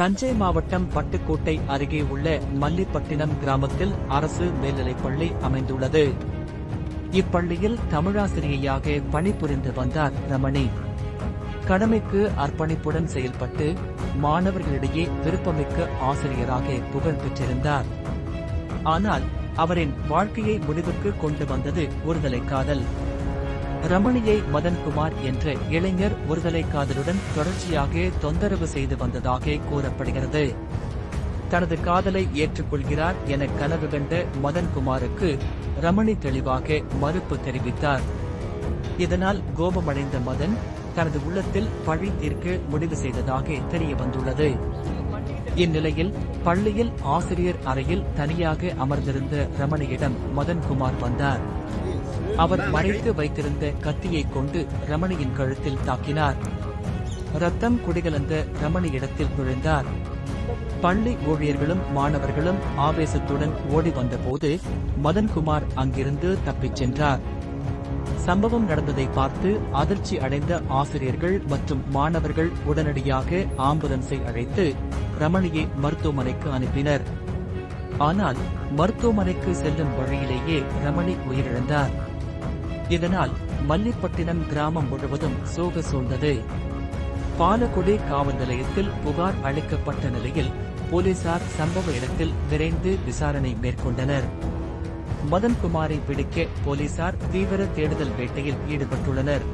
தஞ்சை மாவட்டம் பட்டுக்கோட்டை அருகே உள்ள மல்லிப்பட்டினம் கிராமத்தில் அரசு மேல்நிலைப்பள்ளி அமைந்துள்ளது. இப்பள்ளியில் தமிழாசிரியையாக பணிபுரிந்து வந்தார் ரமணி. கடமைக்கு அர்ப்பணிப்புடன் செயல்பட்டு மாணவர்களிடையே விருப்பமிக்க ஆசிரியராக புகழ் பெற்றிருந்தார். ஆனால் அவரின் வாழ்க்கையை முடிவுக்கு கொண்டு வந்தது ஒருதலை காதல் ரமணியை மதன்குமார் என்ற இளைஞர் ஒருதலை காதலுடன் தொடர்ச்சியாக தொந்தரவு செய்து வந்ததாக கூறப்படுகிறது. தனது காதலை ஏற்றுக்கொள்கிறார் என கனவு கண்ட மதன்குமாருக்கு ரமணி தெளிவாக மறுப்பு தெரிவித்தார். இதனால் கோபமடைந்த மதன் தனது உள்ளத்தில் பழி தீர்க்க முடிவு செய்ததாக தெரிய வந்துள்ளது இந்நிலையில் பள்ளியில் ஆசிரியர் அறையில் தனியாக அமர்ந்திருந்த ரமணியிடம் மதன்குமார் வந்தார். அவர் மறைத்து வைத்திருந்த கத்தியை கொண்டு ரமணியின் கழுத்தில் தாக்கினார். ரத்தம் குடிகலந்த ரமணி இடத்தில் நுழைந்தார். பள்ளி ஊழியர்களும் மாணவர்களும் ஆவேசத்துடன் ஓடி வந்தபோது மதன்குமார் அங்கிருந்து தப்பிச் சென்றார். சம்பவம் நடந்ததை பார்த்து அதிர்ச்சி அடைந்த ஆசிரியர்கள் மற்றும் மாணவர்கள் உடனடியாக ஆம்புலன்ஸை அழைத்து ரமணியை மருத்துவமனைக்கு அனுப்பினர். ஆனால் மருத்துவமனைக்கு செல்லும் வழியிலேயே ரமணி உயிரிழந்தார். இதனால் மல்லிப்பட்டினம் கிராமம் முழுவதும் சோக சூழ்ந்தது பாலக்குடி காவல் நிலையத்தில் புகார் அளிக்கப்பட்ட நிலையில் போலீசார் சம்பவ இடத்தில் விரைந்து விசாரணை மேற்கொண்டனர். மதன்குமாரை பிடிக்க போலீசார் தீவிர தேடுதல் வேட்டையில் ஈடுபட்டுள்ளனர்.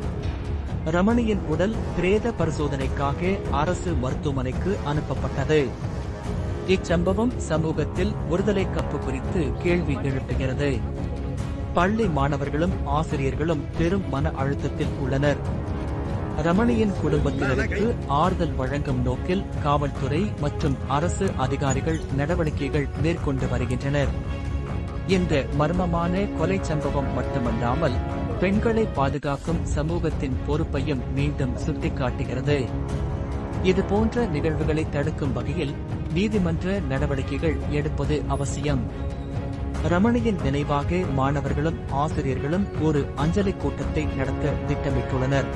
ரமணியின் உடல் பிரேத பரிசோதனைக்காக அரசு மருத்துவமனைக்கு அனுப்பப்பட்டது. இச்சம்பவம் சமூகத்தில் ஒருதலை கப்பு குறித்து கேள்வி எழுப்புகிறது. பள்ளி மாணவர்களும் ஆசிரியர்களும் பெரும் மன அழுத்தத்தில் உள்ளனர். ரமணியின் குடும்பத்தினருக்கு ஆறுதல் வழங்கும் நோக்கில் காவல்துறை மற்றும் அரசு அதிகாரிகள் நடவடிக்கைகள் மேற்கொண்டு வருகின்றனர். இந்த மர்மமான கொலை சம்பவம் மட்டுமல்லாமல் பெண்களை பாதுகாக்கும் சமூகத்தின் பொறுப்பையும் மீண்டும் சுட்டிக்காட்டுகிறது. இதுபோன்ற நிகழ்வுகளை தடுக்கும் வகையில் நீதிமன்ற நடவடிக்கைகள் எடுப்பது அவசியம். ரமணியின் நினைவாக மாணவர்களும் ஆசிரியர்களும் ஒரு அஞ்சலி கூட்டத்தை நடத்த திட்டமிட்டுள்ளனர்.